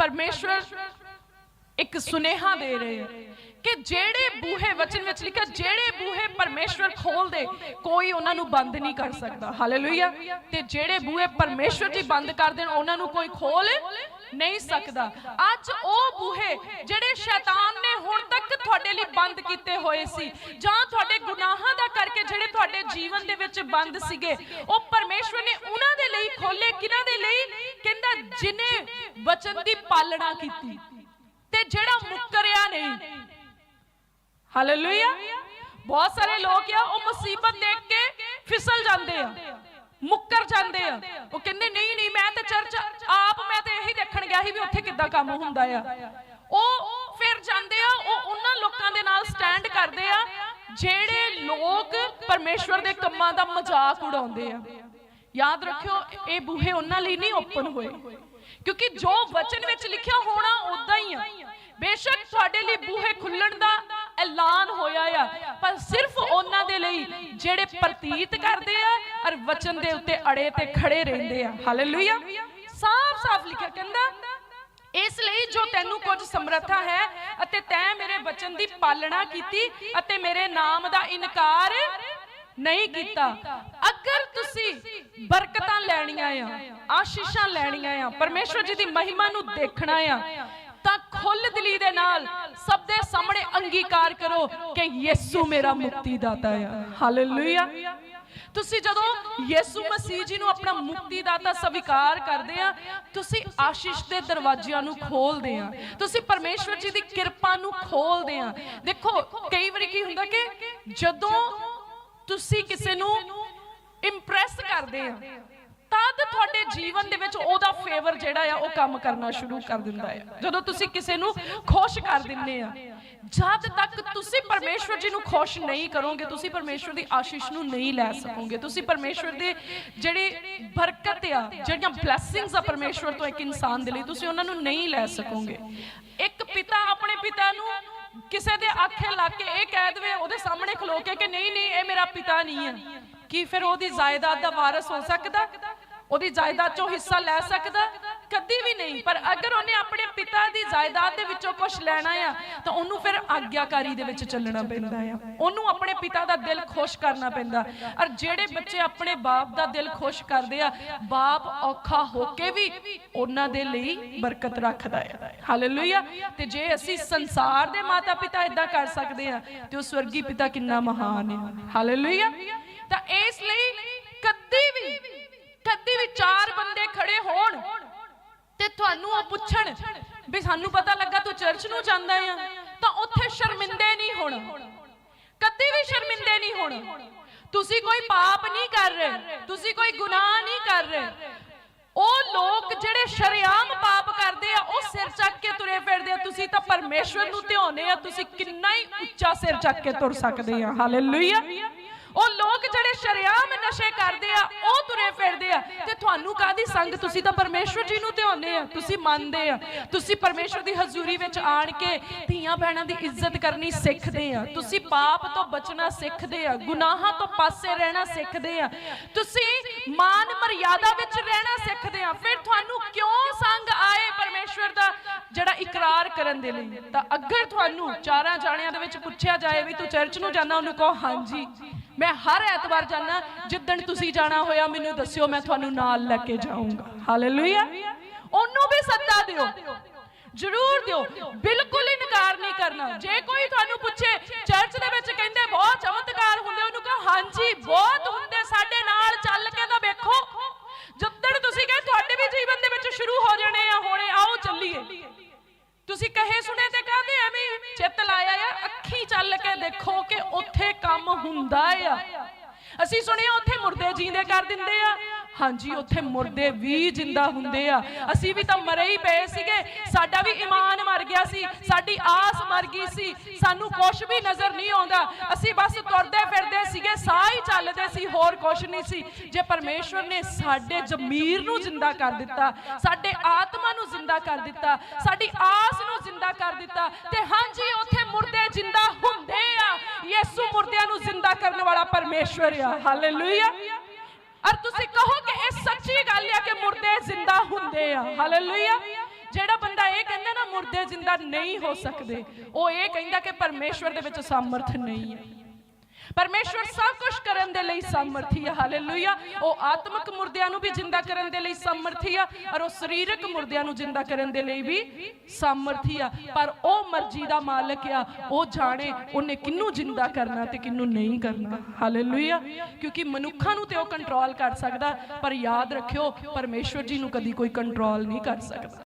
ਪਰਮੇਸ਼ਵਰ ਇੱਕ ਸੁਨੇਹਾ ਦੇ ਰਹੇ ਆ ਕਿ ਜਿਹੜੇ ਬੂਹੇ ਵਚਨ ਵਿੱਚ ਲਿਖਿਆ, ਜਿਹੜੇ ਬੂਹੇ ਪਰਮੇਸ਼ਵਰ ਖੋਲਦੇ, ਕੋਈ ਉਹਨਾਂ ਨੂੰ ਬੰਦ ਨਹੀਂ ਕਰ ਸਕਦਾ। ਹਾਲੇਲੂਇਆ ਤੇ ਜਿਹੜੇ ਬੂਹੇ ਪਰਮੇਸ਼ਵਰ ਜੀ ਬੰਦ ਕਰ ਦੇਣ, ਉਹਨਾਂ ਨੂੰ ਕੋਈ ਖੋਲ ਨਹੀਂ ਸਕਦਾ। ਅੱਜ ਉਹ ਬੂਹੇ ਜਿਹੜੇ ਸ਼ੈਤਾਨ ਨੇ ਹੁਣ ਤੱਕ ਤੁਹਾਡੇ ਲਈ ਬੰਦ ਕੀਤੇ ਹੋਏ ਸੀ, ਜਾਂ ਤੁਹਾਡੇ ਗੁਨਾਹਾਂ ਦਾ ਕਰਕੇ ਜਿਹੜੇ ਤੁਹਾਡੇ ਜੀਵਨ ਦੇ ਵਿੱਚ ਬੰਦ ਸੀਗੇ, ਉਹ ਪਰਮੇਸ਼ਵਰ ਨੇ ਉਹਨਾਂ ਦੇ ਲਈ ਖੋਲੇ, ਕਿਹਨਾਂ ਦੇ ਲਈ? ਕਹਿੰਦਾ ਜਿਨੇ ਵਚਨ ਦੀ ਪਾਲਣਾ ਕੀਤੀ ਤੇ ਜਿਹੜਾ ਮੁੱਕਰਿਆ ਨਹੀਂ। ਹਾਲੇਲੂਇਆ ਬਹੁਤ ਸਾਰੇ ਲੋਕ ਆ, ਉਹ ਮੁਸੀਬਤ ਦੇਖ ਕੇ ਫਿਸਲ ਜਾਂਦੇ ਆ, ਮੁੱਕਰ ਜਾਂਦੇ ਆ। ਉਹ ਕਹਿੰਦੇ, ਨਹੀਂ ਨਹੀਂ, ਮੈਂ ਤੇ ਚਰਚ ਆਪ, ਮੈਂ ਤੇ ਇਹੀ ਦੇਖਣ ਗਿਆ ਸੀ ਵੀ ਉੱਥੇ ਕਿੱਦਾਂ ਕੰਮ ਹੁੰਦਾ ਆ। ਉਹ ਫਿਰ ਜਾਂਦੇ ਆ, ਉਹ ਉਹਨਾਂ ਲੋਕਾਂ ਦੇ ਨਾਲ ਸਟੈਂਡ ਕਰਦੇ ਆ, ਜਿਹੜੇ ਲੋਕ ਪਰਮੇਸ਼ਵਰ ਦੇ ਕੰਮਾਂ ਦਾ ਮਜ਼ਾਕ ਉਡਾਉਂਦੇ ਆ। ਯਾਦ ਰੱਖਿਓ, ਇਹ ਬੂਹੇ ਉਹਨਾਂ ਲਈ ਨਹੀਂ ਓਪਨ ਹੋਏ। ਕਿਉਂਕਿ ਜੋ ਵਚਨ ਵਿੱਚ ਲਿਖਿਆ ਹੋਣਾ ਉਦਾਂ ਹੀ ਆ। ਬੇਸ਼ੱਕ ਤੁਹਾਡੇ ਲਈ ਬੂਹੇ ਖੁੱਲਣ ਦਾ ਐਲਾਨ ਹੋਇਆ ਆ, ਪਰ ਸਿਰਫ ਉਹਨਾਂ ਦੇ ਲਈ ਜਿਹੜੇ ਪ੍ਰਤੀਤ ਕਰਦੇ ਆ ਔਰ ਵਚਨ ਦੇ ਉੱਤੇ ਅੜੇ ਤੇ ਖੜੇ ਰਹਿੰਦੇ ਆ। ਹਾਲੇਲੂਇਆ ਸਾਫ਼-ਸਾਫ਼ ਲਿਖਿਆ ਕਹਿੰਦਾ, ਇਸ ਲਈ ਜੋ ਤੈਨੂੰ ਕੁਝ ਸਮਰੱਥਾ ਹੈ ਅਤੇ ਤੈਂ ਮੇਰੇ ਵਚਨ ਦੀ ਪਾਲਣਾ ਕੀਤੀ ਅਤੇ ਮੇਰੇ ਨਾਮ ਦਾ ਇਨਕਾਰ ਨਹੀਂ ਕੀਤਾ ਤੁਸੀਂ ਬਰਕਤਾਂ ਲੈਣੀਆਂ ਆ, ਆਸ਼ੀਸ਼ਾਂ ਲੈਣੀਆਂ ਆ, ਪਰਮੇਸ਼ਵਰ ਜੀ ਦੀ ਮਹਿਮਾ ਨੂੰ ਦੇਖਣਾ ਆ। ਤਾਂ ਖੁੱਲ ਦਿਲੀ ਦੇ ਨਾਲ ਸਭ ਦੇ ਸਾਹਮਣੇ ਅੰਗੀਕਾਰ ਕਰੋ ਕਿ ਯਿਸੂ ਮੇਰਾ ਮੁਕਤੀਦਾਤਾ ਆ। ਹਾਲੇਲੂਇਆ। ਤੁਸੀਂ ਜਦੋਂ ਯਿਸੂ ਮਸੀਹ ਜੀ ਨੂੰ ਆਪਣਾ ਮੁਕਤੀਦਾਤਾ ਸਵੀਕਾਰ ਕਰਦੇ ਆ, ਤੁਸੀਂ ਆਸ਼ੀਸ਼ ਦੇ ਦਰਵਾਜ਼ਿਆਂ ਨੂੰ ਖੋਲਦੇ ਆ। ਤੁਸੀਂ ਪਰਮੇਸ਼ਵਰ ਜੀ ਦੀ ਕਿਰਪਾ ਨੂੰ ਖੋਲਦੇ ਆ। ਦੇਖੋ, ਕਈ ਵਾਰੀ ਕੀ ਹੁੰਦਾ ਕਿ ਜਦੋਂ ਤੁਸੀਂ ਕਿਸੇ ਨੂੰ ਇੰਪ੍ਰੈਸ ਕਰਦੇ ਆ। ਤਦ ਤੁਹਾਡੇ ਜੀਵਨ ਦੇ ਵਿੱਚ ਉਹਦਾ ਫੇਵਰ ਜਿਹੜਾ ਆ, ਉਹ ਕੰਮ ਕਰਨਾ ਸ਼ੁਰੂ ਕਰ ਦਿੰਦਾ ਆ। ਜਦੋਂ ਤੁਸੀਂ ਕਿਸੇ ਨੂੰ ਖੁਸ਼ ਕਰ ਦਿੰਦੇ ਆ, ਜਦ ਤੱਕ ਤੁਸੀਂ ਪਰਮੇਸ਼ਵਰ ਜੀ ਨੂੰ ਖੁਸ਼ ਨਹੀਂ ਕਰੋਗੇ, ਤੁਸੀਂ ਪਰਮੇਸ਼ਵਰ ਦੀ ਆਸ਼ੀਸ਼ ਨੂੰ ਨਹੀਂ ਲੈ ਸਕੋਗੇ। ਤੁਸੀਂ ਪਰਮੇਸ਼ਵਰ ਦੇ ਜਿਹੜੇ ਬਰਕਤ ਆ, ਜਿਹੜੀਆਂ ਬਲੇਸਿੰਗਸ ਆ ਪਰਮੇਸ਼ਵਰ ਤੋਂ ਇੱਕ ਇਨਸਾਨ ਦੇ ਲਈ, ਤੁਸੀਂ ਉਹਨਾਂ ਨੂੰ ਨਹੀਂ ਲੈ ਸਕੋਗੇ। ਇੱਕ ਪਿਤਾ ਆਪਣੇ ਪਿਤਾ ਨੂੰ ਕਿਸੇ ਦੇ ਆਖੇ ਲਾ ਕੇ ਇਹ ਕਹਿ ਦੇਵੇ, ਉਹਦੇ ਸਾਹਮਣੇ ਖਲੋ ਕੇ ਕਿ ਨਹੀਂ ਨਹੀਂ, ਇਹ ਮੇਰਾ ਪਿਤਾ ਨਹੀਂ ਹੈ ਕੀ ਫਿਰ ਉਹਦੀ ਜਾਇਦਾਦ ਦਾ ਵਾਰਸ ਹੋ ਸਕਦਾ? ਉਹਦੀ ਜਾਇਦਾਦ ਚੋਂ ਹਿੱਸਾ ਲੈ ਸਕਦਾ? ਕਦੀ ਵੀ ਨਹੀਂ। ਪਰ ਅਗਰ ਉਹਨੇ ਆਪਣੇ ਪਿਤਾ ਦੀ ਜਾਇਦਾਦ ਦੇ ਵਿੱਚੋਂ ਕੁਝ ਲੈਣਾ ਆ, ਤਾਂ ਉਹਨੂੰ ਫਿਰ ਆਗਿਆਕਾਰੀ ਦੇ ਵਿੱਚ ਚੱਲਣਾ ਪੈਂਦਾ ਆ। ਉਹਨੂੰ ਆਪਣੇ ਪਿਤਾ ਦਾ ਦਿਲ ਖੁਸ਼ ਕਰਨਾ ਪੈਂਦਾ। ਔਰ ਜਿਹੜੇ ਬੱਚੇ ਆਪਣੇ ਬਾਪ ਦਾ ਦਿਲ ਖੁਸ਼ ਕਰਦੇ ਆ, ਬਾਪ ਔਖਾ ਹੋ ਕੇ ਵੀ ਉਹਨਾਂ ਦੇ ਲਈ ਬਰਕਤ ਰੱਖਦਾ ਆ। ਹਾਲੇਲੂਇਆ ਤੇ ਜੇ ਅਸੀਂ ਸੰਸਾਰ ਦੇ ਮਾਤਾ ਪਿਤਾ ਇਦਾਂ ਕਰ ਸਕਦੇ ਆ, ਤੇ ਉਹ ਸਵਰਗੀ ਪਿਤਾ ਕਿੰਨਾ ਮਹਾਨ ਹੈ ਹਾਲੇਲੂਇਆ ਤਾਂ ਇਸ ਲਈ ਕਦੀ ਵੀ ਕਦੀ ਵੀ ਚਾਰ ਬੰਦੇ ਖੜੇ ਹੋਣ ਤੇ ਤੁਹਾਨੂੰ ਉਹ ਪੁੱਛਣ ਵੀ ਸਾਨੂੰ ਪਤਾ ਲੱਗਾ ਤੂੰ ਚਰਚ ਨੂੰ ਜਾਂਦਾ ਆ, ਤਾਂ ਉੱਥੇ ਸ਼ਰਮਿੰਦੇ ਨਹੀਂ ਹੋਣਾ। ਕਦੀ ਵੀ ਸ਼ਰਮਿੰਦੇ ਨਹੀਂ ਹੋਣਾ। ਤੁਸੀਂ ਕੋਈ ਪਾਪ ਨਹੀਂ ਕਰ ਰਹੇ, ਤੁਸੀਂ ਕੋਈ ਗੁਨਾਹ ਨਹੀਂ ਕਰ ਰਹੇ। ਉਹ ਲੋਕ ਜਿਹੜੇ ਸ਼ਰਿਆਮ ਪਾਪ ਕਰਦੇ ਆ, ਉਹ ਸਿਰ ਚੱਕ ਕੇ ਤੁਰੇ ਫਿਰਦੇ ਆ। ਤੁਸੀਂ ਤਾਂ ਪਰਮੇਸ਼ਵਰ ਨੂੰ ਧਿਆਉਨੇ ਆ, ਤੁਸੀਂ ਕਿੰਨਾ ਹੀ ਉੱਚਾ ਸਿਰ ਚੱਕ ਕੇ ਤੁਰ ਸਕਦੇ ਆ। ਹਾਲੇਲੂਇਆ ਉਹ ਲੋਕ ਜਿਹੜੇ ਸ਼ਰਿਆਮ ਨਸ਼ੇ ਕਰਦੇ ਆ, ਉਹ ਤੁਰੇ ਫਿਰਦੇ ਆ। ਤੇ ਤੁਹਾਨੂੰ ਕਾਦੀ ਸੰਗ? ਤੁਸੀਂ ਤਾਂ ਪਰਮੇਸ਼ਵਰ ਜੀ ਨੂੰ ਧਿਆਉਂਦੇ ਆ, ਤੁਸੀਂ ਮੰਨਦੇ ਆ। ਤੁਸੀਂ ਪਰਮੇਸ਼ਵਰ ਦੀ ਹਜ਼ੂਰੀ ਵਿੱਚ ਆਣ ਕੇ ਧੀਆਂ ਭੈਣਾਂ ਦੀ ਇੱਜ਼ਤ ਕਰਨੀ ਸਿੱਖਦੇ ਆ। ਤੁਸੀਂ ਪਾਪ ਤੋਂ ਬਚਣਾ ਸਿੱਖਦੇ ਆ, ਗੁਨਾਹਾਂ ਤੋਂ ਪਾਸੇ ਰਹਿਣਾ ਸਿੱਖਦੇ ਆ। ਤੁਸੀਂ ਮਾਨ ਮਰਿਆਦਾ ਵਿੱਚ ਰਹਿਣਾ ਸਿੱਖਦੇ ਆ। ਫਿਰ ਤੁਹਾਨੂੰ ਕਿਉਂ ਸੰਗ ਆਏ ਪਰਮੇਸ਼ਵਰ ਦਾ? ਜਿਹੜਾ ਇਕਰਾਰ ਕਰਨ ਦੇ ਲਈ। ਤਾਂ ਅਗਰ ਤੁਹਾਨੂੰ ਚਾਰਾਂ ਜਾਣਿਆਂ ਦੇ ਵਿੱਚ ਪੁੱਛਿਆ ਜਾਏ ਵੀ ਤੂੰ ਚਰਚ ਨੂੰ ਜਾਣਾ, ਉਹਨੂੰ ਕਹੋ, ਹਾਂਜੀ, ਮੈਂ ਹਰ ਐਤਵਾਰ ਜਾਣਾ, ਜਿੱਦਣ ਤੁਸੀਂ ਜਾਣਾ ਹੋਇਆ, ਮੈਨੂੰ ਦੱਸਿਓ, ਮੈਂ ਤੁਹਾਨੂੰ ਨਾਲ ਲੈ ਕੇ ਜਾਊਂਗਾ। ਹਾਲੇਲੂਇਆ ਉਹਨੂੰ ਵੀ ਸੱਦਾ ਦਿਓ। ਜ਼ਰੂਰ ਦਿਓ। ਬਿਲਕੁਲ ਇਨਕਾਰ ਨਹੀਂ ਕਰਨਾ। ਜੇ ਕੋਈ ਤੁਹਾਨੂੰ ਪੁੱਛੇ, ਚਰਚ ਦੇ ਵਿੱਚ ਕਹਿੰਦੇ ਬਹੁਤ ਚਮਤਕਾਰ ਹੁੰਦੇ, ਉਹਨੂੰ ਕਹੋ, ਹਾਂਜੀ, ਬਹੁਤ ਹੁੰਦੇ ਸਾਡੇ ਨਾਲ ਚੱਲ ਕੇ ਤਾਂ ਵੇਖੋ ਜਿੱਦਣ ਤੁਸੀਂ ਕਹੇ ਤੁਹਾਡੇ ਵੀ ਜੀਵਨ ਦੇ ਵਿੱਚ ਸ਼ੁਰੂ ਹੋ ਜਾਣੇ ਆ ਹੁਣੇ ਆਓ ਚੱਲੀਏ ਤੁਸੀਂ ਕਹੇ ਸੁਣੇ ਤੇ ਕਹਦੇ ਐਵੇਂ ਚਿੱਤ ਲਾਇਆ ਆ, ਅੱਖੀ ਚੱਲ ਕੇ ਦੇਖੋ ਕਿ ਉੱਥੇ ਕੰਮ ਹੁੰਦਾ ਆ। ਅਸੀਂ ਸੁਣਿਆ ਉੱਥੇ ਮੁਰਦੇ ਜੀਂਦੇ ਕਰ ਦਿੰਦੇ ਆ। ਹਾਂਜੀ ਉੱਥੇ ਮੁਰਦੇ ਵੀ ਜਿੰਦਾ ਹੁੰਦੇ ਆ। ਅਸੀਂ ਵੀ ਤਾਂ ਮਰੇ ਹੀ ਪਏ ਸੀਗੇ। ਸਾਡਾ ਵੀ ਈਮਾਨ ਮਰ ਗਿਆ ਸੀ। ਸਾਡੀ ਆਸ ਮਰ ਗਈ ਸੀ। ਸਾਨੂੰ ਕੁਝ ਵੀ ਨਜ਼ਰ ਨਹੀਂ ਆਉਂਦਾ। ਅਸੀਂ ਬਸ ਤੁਰਦੇ ਫਿਰਦੇ ਸੀਗੇ। ਸਾਹ ਹੀ ਚੱਲਦੇ ਸੀ। ਹੋਰ ਕੁਝ ਨਹੀਂ ਸੀ। ਜੇ ਪਰਮੇਸ਼ਵਰ ਨੇ ਸਾਡੇ ਜ਼ਮੀਰ ਨੂੰ ਜ਼ਿੰਦਾ ਕਰ ਦਿੱਤਾ ਸਾਡੇ ਆਤਮਾ ਨੂੰ ਜ਼ਿੰਦਾ ਕਰ ਦਿੱਤਾ। ਸਾਡੀ ਆਸ ਨੂੰ ਜ਼ਿੰਦਾ ਕਰ ਦਿੱਤਾ। ਤੇ ਹਾਂਜੀ ਉੱਥੇ ਮੁਰਦੇ ਜਿੰਦਾ ਹੁੰਦੇ ਆ। ਯਿਸੂ ਮੁਰਦਿਆਂ ਨੂੰ ਜ਼ਿੰਦਾ ਕਰਨ ਵਾਲਾ ਪਰਮੇਸ਼ਵਰ ਆ ਹਾਲੇਲੂਇਆ ਔਰ ਤੁਸੀਂ ਕਹੋ ਸੱਚੀ ਗੱਲ ਹੈ ਕਿ ਮੁਰਦੇ ਜ਼ਿੰਦਾ ਹੁੰਦੇ ਆ। ਹਾਲੇਲੂਇਆ ਜਿਹੜਾ ਬੰਦਾ ਇਹ ਕਹਿੰਦਾ ਨਾ, ਮੁਰਦੇ ਜਿੰਦਾ ਨਹੀਂ ਹੋ ਸਕਦੇ, ਉਹ ਇਹ ਕਹਿੰਦਾ ਕਿ ਪਰਮੇਸ਼ਵਰ ਦੇ ਵਿੱਚ ਸਮਰਥ ਨਹੀਂ ਹੈ। ਪਰਮੇਸ਼ਵਰ ਸਭ ਕੁਝ ਕਰਨ ਦੇ ਲਈ ਸਮਰਥੀ ਹੈ ਹਾਲੇਲੂਇਆ ਉਹ ਆਤਮਿਕ ਮੁਰਦਿਆਂ ਨੂੰ ਵੀ ਜਿੰਦਾ ਕਰਨ ਦੇ ਲਈ ਸਮਰਥੀ ਆ, ਔਰ ਉਹ ਸਰੀਰਕ ਮੁਰਦਿਆਂ ਨੂੰ ਜਿੰਦਾ ਕਰਨ ਦੇ ਲਈ ਵੀ ਸਮਰਥੀ ਆ। ਪਰ ਉਹ ਮਰਜ਼ੀ ਦਾ ਮਾਲਕ ਆ, ਉਹ ਜਾਣੇ ਉਹਨੇ ਕਿੰਨੂੰ ਜਿੰਦਾ ਕਰਨਾ ਤੇ ਕਿੰਨੂੰ ਨਹੀਂ ਕਰਨਾ। ਹਾਲੇਲੂਇਆ ਕਿਉਂਕਿ ਮਨੁੱਖਾਂ ਨੂੰ ਤੇ ਉਹ ਕੰਟਰੋਲ ਕਰ ਸਕਦਾ, ਪਰ ਯਾਦ ਰੱਖਿਓ, ਪਰਮੇਸ਼ਵਰ ਜੀ ਨੂੰ ਕਦੀ ਕੋਈ ਕੰਟਰੋਲ ਨਹੀਂ ਕਰ ਸਕਦਾ।